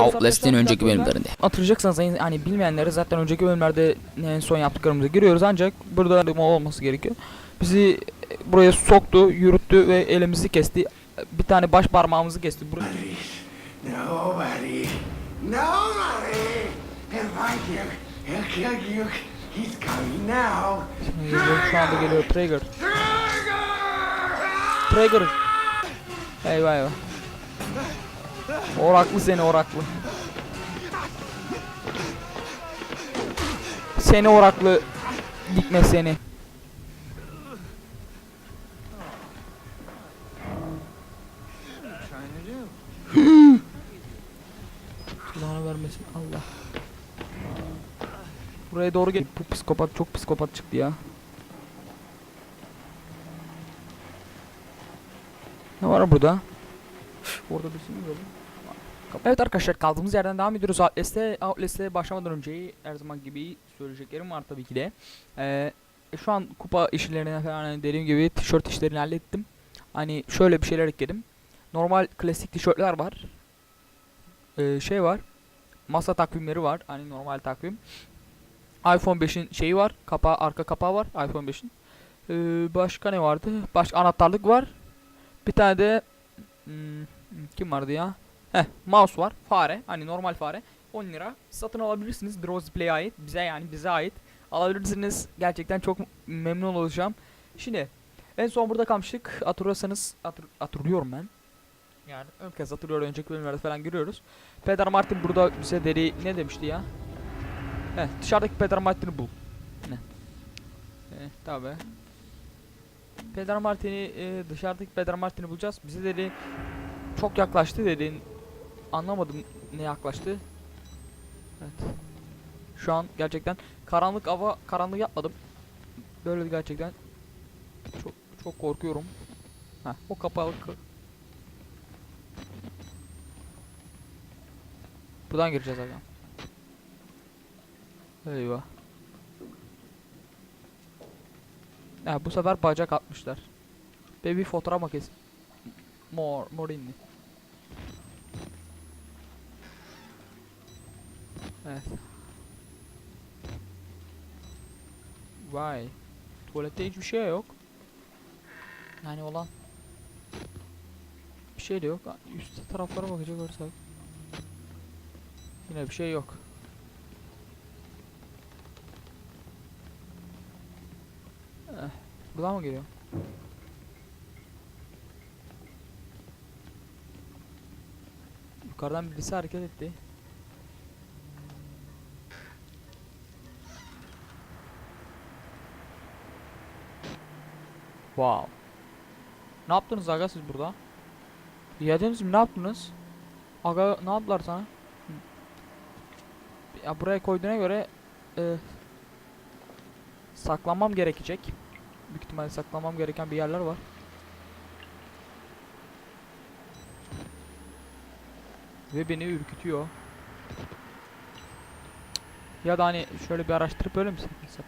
Outlast'in önceki bölümlerinde. Hatırlayacaksanız yani hani bilmeyenlere zaten önceki bölümlerde en son yaptıklarımıza giriyoruz ancak burada bir olması gerekiyor. Bizi buraya soktu, yürüttü ve elimizi kesti. Bir tane baş parmağımızı kesti. Buraya Nobody, nobody. He'll kill you. He's coming now. geliyor, şu anda geliyor Trigger. Trigger. Eyvah eyvah. Oraklı seni oraklı. Seni oraklı dikme seni. Kulağını vermesin Allah. Buraya doğru gel. Bu psikopat çok psikopat çıktı ya. Ne var burada? Orada bir şey mi gördüm? Evet arkadaşlar kaldığımız yerden devam ediyoruz. Outlast'e Outlast'e başlamadan önce her zaman gibi söyleyeceklerim var tabii ki de. Ee, şu an kupa işlerine falan hani dediğim gibi tişört işlerini hallettim. Hani şöyle bir şeyler ekledim. Normal klasik tişörtler var. Ee, şey var. Masa takvimleri var. Hani normal takvim. iPhone 5'in şeyi var. Kapağı, arka kapağı var iPhone 5'in. Ee, başka ne vardı? Başka anahtarlık var. Bir tane de hmm, kim vardı ya? Heh, mouse var. Fare. Hani normal fare. 10 lira. Satın alabilirsiniz. Drozi Play'e ait. Bize yani bize ait. Alabilirsiniz. Gerçekten çok memnun olacağım. Şimdi en son burada kalmıştık. Hatırlıyorsanız hatır, hatırlıyorum ben. Yani ön kez hatırlıyorum. Önceki bölümlerde falan görüyoruz. Pedro Martin burada bize deri ne demişti ya? Heh, dışarıdaki Pedro Martin'i bul. Ne? Eh, tabi. Pedro Martin'i e, dışarıdaki Pedro Martin'i bulacağız. Bize dedi çok yaklaştı dedi. Anlamadım ne yaklaştı. Evet. Şu an gerçekten karanlık hava karanlık yapmadım. Böyle gerçekten çok çok korkuyorum. Heh, o kapalı. Buradan gireceğiz abi. Eyvah. Ya bu sefer bacak atmışlar. Baby fotoğraf makinesi. Mor, morinli. Evet. Vay. Tuvalette hiçbir şey yok. Yani olan bir şey de yok. Üst taraflara bakacak olursak. Yine bir şey yok. Eh, buradan mı geliyor? Yukarıdan birisi hareket etti. Wow. Ne yaptınız aga siz burada? Yediniz mi ne yaptınız? Aga ne yaptılar sana? Ya buraya koyduğuna göre e, saklanmam gerekecek. Büyük ihtimalle saklanmam gereken bir yerler var. Ve beni ürkütüyor. Ya da hani şöyle bir araştırıp öyle mi saklansak?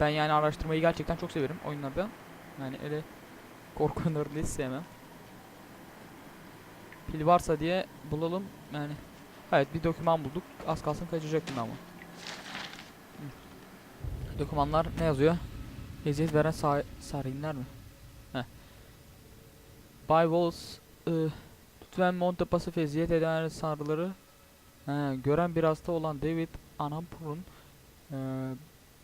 Ben yani araştırmayı gerçekten çok severim oyunlarda. Yani öyle korku oyunlarını sevmem. Pil varsa diye bulalım yani. Evet bir doküman bulduk. Az kalsın kaçacaktım ama. Dokümanlar ne yazıyor? Eziyet veren sa sarinler mi? Heh. Bay Wallace ıı, lütfen Montepas'ı eziyet eden sanrıları he, gören bir hasta olan David Anampur'un eee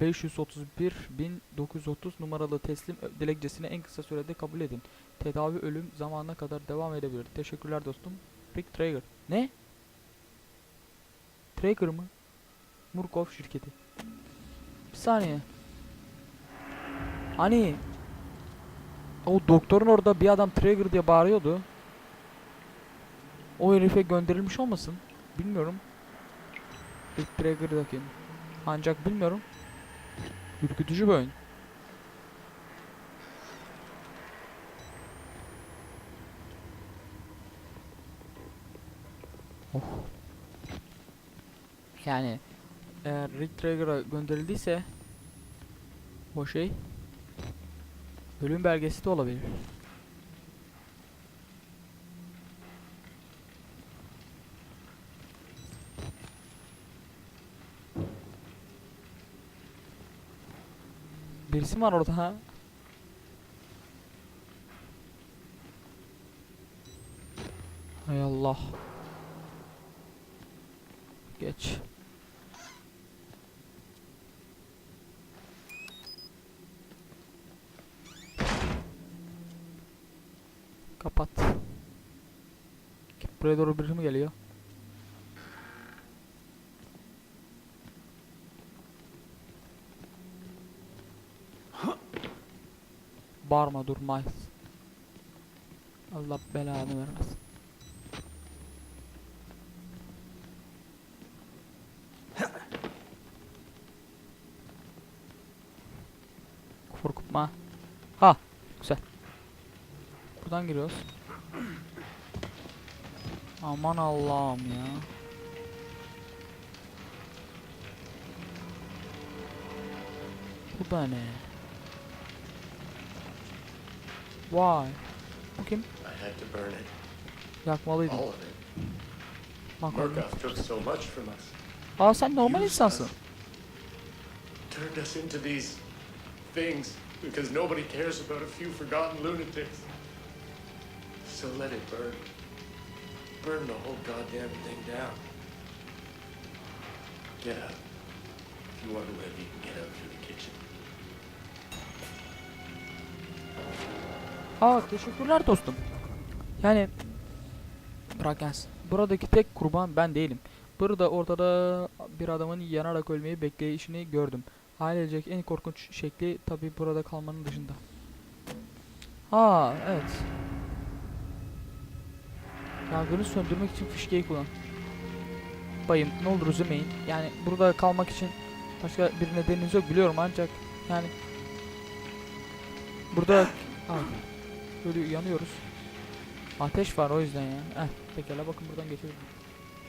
531.930 numaralı teslim dilekçesini en kısa sürede kabul edin. Tedavi ölüm zamanına kadar devam edebilir. Teşekkürler dostum. Rick Traeger. Ne? Traeger mı? Murkoff şirketi. Bir saniye. Hani o doktorun orada bir adam Traeger diye bağırıyordu. O herife gönderilmiş olmasın? Bilmiyorum. Rick Traeger'daki. Ancak bilmiyorum. Ürkütücü bir oyun. Oh. Yani eğer Rick Traeger'a gönderildiyse o şey ölüm belgesi de olabilir. Mi var orada ha? Hay Allah. Geç. Kapat. Buraya doğru biri mi geliyor? Bağırma dur Miles. Allah belanı vermesin. Korkutma. Ha, güzel. Buradan giriyoruz. Aman Allah'ım ya. Bu da ne? Bu kim? I had to burn it. Yakmalıydım. All of it. Bak. Morgoth took so much from us. Aa sen normal Used insansın. us, Turned us into these things because nobody cares about a few forgotten lunatics. So let it burn. Burn the whole goddamn thing down. Get up. If you want to live, you can get out through the kitchen. Aa teşekkürler dostum. Yani bırak gelsin. Buradaki tek kurban ben değilim. Burada ortada bir adamın yanarak ölmeyi bekleyişini gördüm. Ailecek en korkunç şekli tabi burada kalmanın dışında. Aa evet. Yangını söndürmek için fişkeyi kullan. Bayım ne olur üzülmeyin. Yani burada kalmak için başka bir nedeniniz yok biliyorum ancak yani burada Aa, böyle yanıyoruz. Ateş var o yüzden ya. Eh pekala bakın buradan geçelim.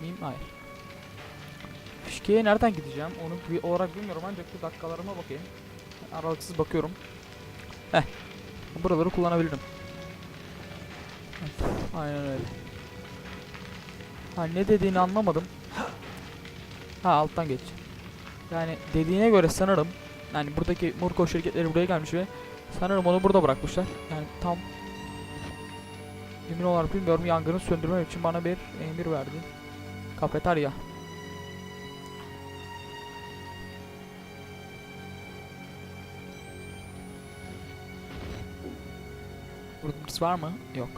Miyim? Hayır. Fişkeye nereden gideceğim? Onu bir olarak bilmiyorum ancak bir dakikalarıma bakayım. Aralıksız bakıyorum. Eh. Buraları kullanabilirim. Evet, Aynen öyle. Ha ne dediğini anlamadım. Ha alttan geç. Yani dediğine göre sanırım yani buradaki Murko şirketleri buraya gelmiş ve sanırım onu burada bırakmışlar. Yani tam emin olarak bilmiyorum yangını söndürmem için bana bir emir verdi. Kafeterya. Burada birisi var mı? Yok.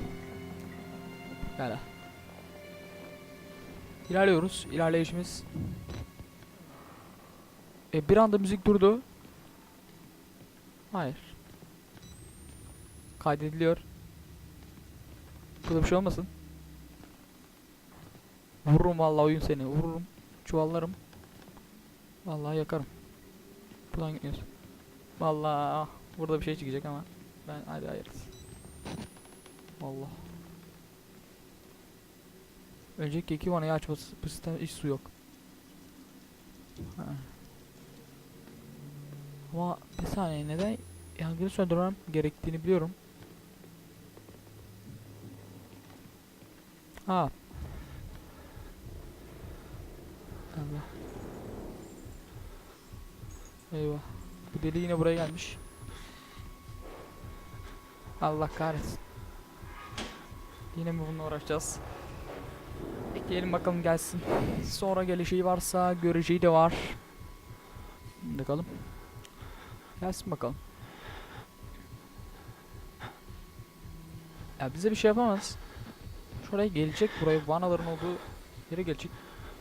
Gel. İlerliyoruz. İlerleyişimiz. E, bir anda müzik durdu. Hayır. Kaydediliyor. Burada bir şey olmasın. Vururum vallahi oyun seni. Vururum. Çuvallarım. Vallahi yakarım. Buradan gitmiyoruz. Vallahi burada bir şey çıkacak ama ben hadi hayırlısı. Allah. Önceki iki vanayı açması sistemde hiç su yok. Ha. Ama bir saniye neden yangını söndürmem gerektiğini biliyorum. Ha. Allah. Eyvah. Bu deli yine buraya gelmiş. Allah kahretsin. Yine mi bununla uğraşacağız? Bekleyelim bakalım gelsin. Sonra geleceği varsa göreceği de var. Bakalım. Gelsin bakalım. Ya bize bir şey yapamaz. Şuraya gelecek buraya vanaların olduğu yere gelecek.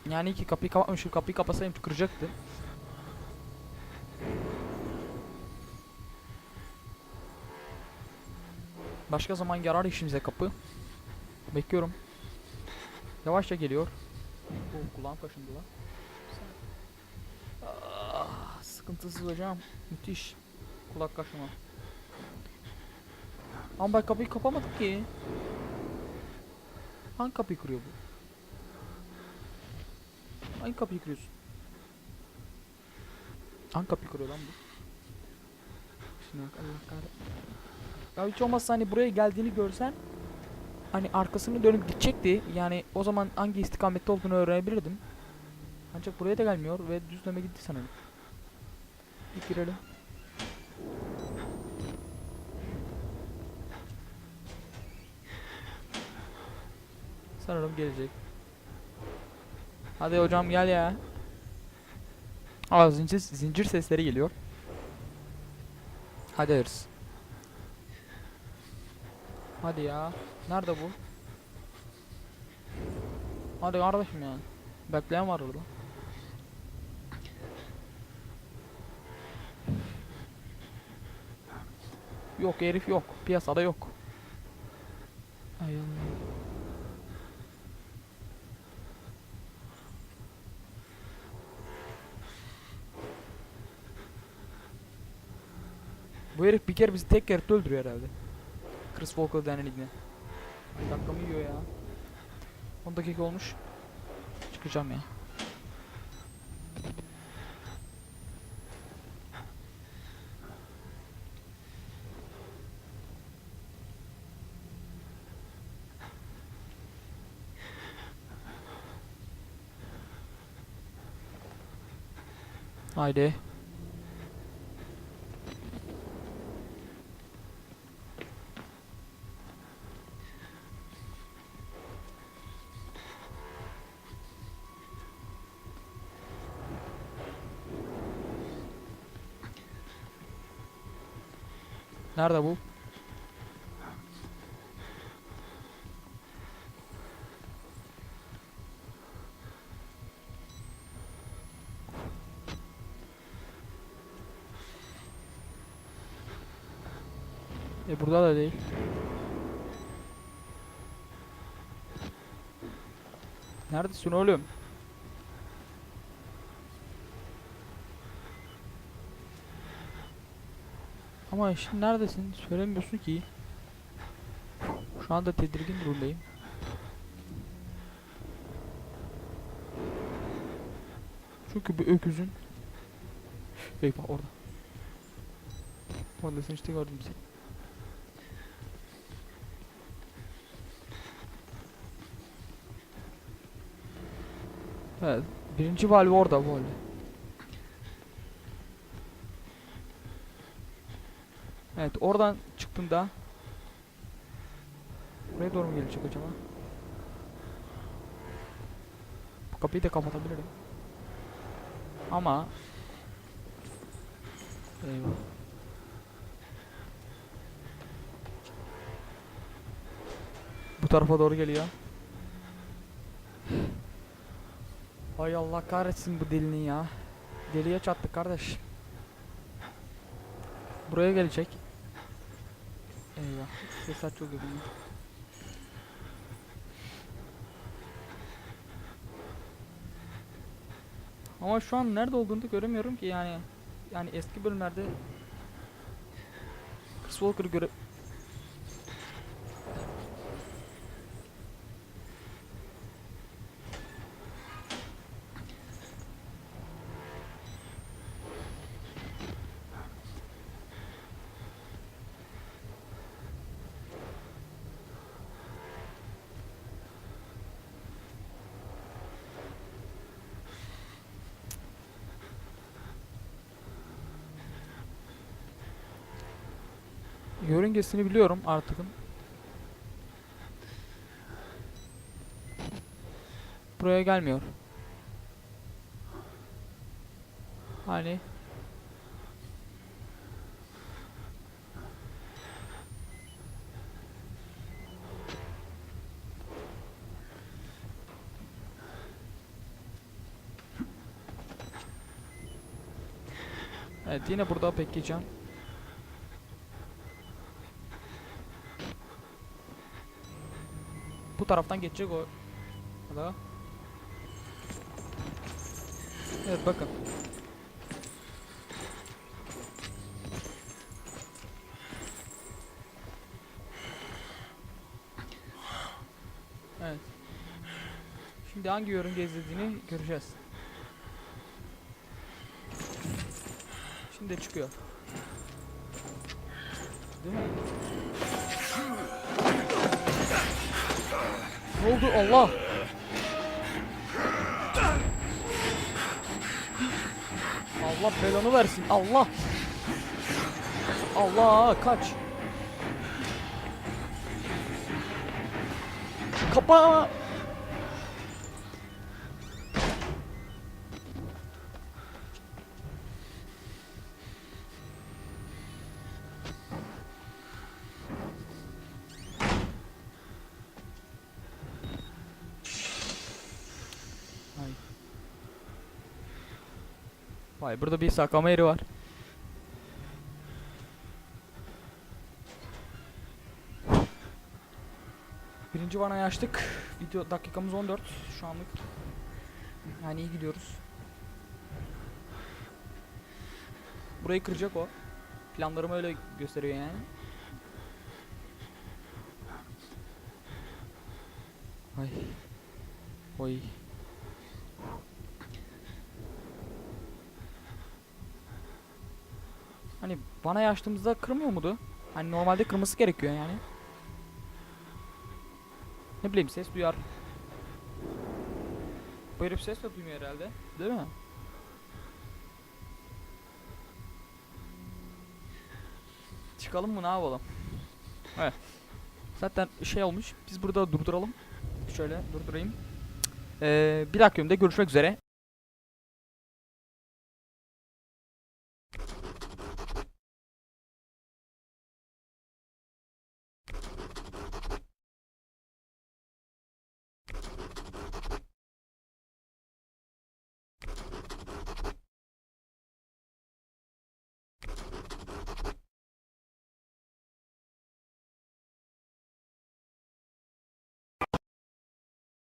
Yani ki kapıyı kapatmış kapıyı kapasayım kıracaktı. Başka zaman yarar işimize kapı. Bekliyorum. Yavaşça geliyor. Oh, kulağım kaşındı lan. Ah, sıkıntısız hocam. Müthiş. Kulak kaşıma. Ama ben kapıyı kapamadım ki. Hangi kapıyı kırıyor bu? Hangi kapıyı kırıyorsun? Hangi kapıyı kırıyor lan bu? Şimdi Allah kahretsin. Ya hiç olmazsa hani buraya geldiğini görsen hani arkasını dönüp gidecekti. Yani o zaman hangi istikamette olduğunu öğrenebilirdim. Ancak buraya da gelmiyor ve düzleme gitti sanırım. Bir girelim. Sanırım gelecek. Hadi hocam gel ya. Aa zincir, zincir sesleri geliyor. Hadi hırs. Hadi ya. Nerede bu? Hadi kardeşim ya. Bekleyen var orada. Yok herif yok. Piyasada yok. Ay Allah. Kere bizi tek kere öldürüyor herhalde. Chris Walker denen ibne. Ay dakikamı yiyor ya. 10 dakika olmuş. Çıkacağım ya. Haydi. Nerede bu? E burada da değil. Neredesin oğlum? Ama şimdi neredesin? Söylemiyorsun ki. Şu anda tedirgin durumdayım. Çünkü bu öküzün Eyvah orada. Oradasın işte gördüm seni. Evet. Birinci valve orada bu halde. Evet oradan çıktığında Buraya doğru mu gelecek acaba? Bu kapıyı da kapatabilirim. Ama Eyvah. Bu tarafa doğru geliyor. Ay Allah kahretsin bu dilini ya. Deliye çattık kardeş. Buraya gelecek. Eyvah. Ses açıyor gibi. Ama şu an nerede olduğunu da göremiyorum ki yani. Yani eski bölümlerde Chris Walker'ı göre Yörüngesini biliyorum artıkın. Buraya gelmiyor. Hani Evet yine burada bekleyeceğim. Taraftan geçecek o. Da. Evet bakın. Evet. Şimdi hangi yörünge izlediğini göreceğiz. Şimdi çıkıyor. Değil mi? Ne oldu Allah? Allah belanı versin Allah. Allah kaç. Kapa. Vay burada bir saklama yeri var. Birinci vanayı açtık. Video dakikamız 14 şu anlık. Yani iyi gidiyoruz. Burayı kıracak o. Planlarımı öyle gösteriyor yani. Ay. Oy. Hani bana açtığımızda kırmıyor muydu? Hani normalde kırması gerekiyor yani. Ne bileyim ses duyar. Bu herif ses de duymuyor herhalde. Değil mi? Çıkalım mı ne yapalım? Evet. Zaten şey olmuş. Biz burada durduralım. Şöyle durdurayım. Ee, bir bölümde görüşmek üzere.